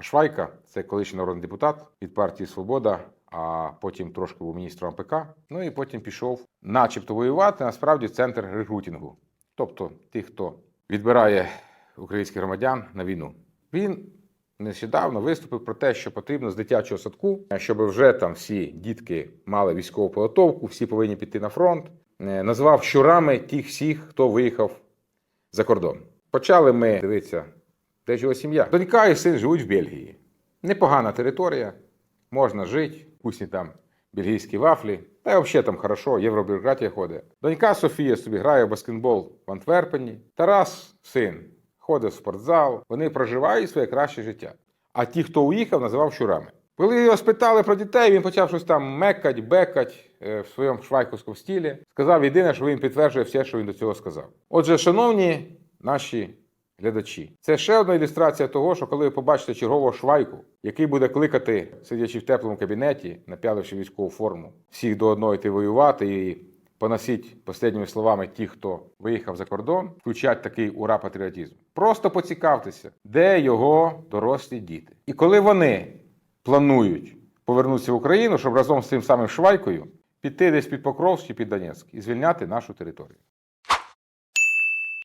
Швайка це колишній народний депутат від партії Свобода, а потім трошки був міністром АПК. Ну і потім пішов, начебто, воювати, насправді в центр рекрутингу. Тобто тих, хто відбирає українських громадян на війну. Він нещодавно виступив про те, що потрібно з дитячого садку, щоб вже там всі дітки мали військову підготовку, всі повинні піти на фронт. Е, Назвав щурами тих всіх, хто виїхав за кордон. Почали ми дивитися, де ж його сім'я. Донька і син живуть в Бельгії. Непогана територія, можна жити, вкусні там бельгійські вафлі. Та й взагалі там хорошо, євробюрократія ходить. Донька Софія собі грає в баскетбол в Антверпені. Тарас, син, ходить в спортзал. Вони проживають своє краще життя. А ті, хто уїхав, називав щурами. Коли його спитали про дітей, він почав щось там мекать, бекать е, в своєму швайковському стілі. Сказав єдине, що він підтверджує все, що він до цього сказав. Отже, шановні наші глядачі, це ще одна ілюстрація того, що коли ви побачите чергового швайку, який буде кликати, сидячи в теплому кабінеті, напяливши військову форму, всіх до одного йти воювати і поносіть останніми словами ті, хто виїхав за кордон, включать такий ура патріотизм. Просто поцікавтеся, де його дорослі діти. І коли вони планують повернутися в Україну, щоб разом з тим самим Швайкою піти десь під Покровськ чи під Донецьк і звільняти нашу територію.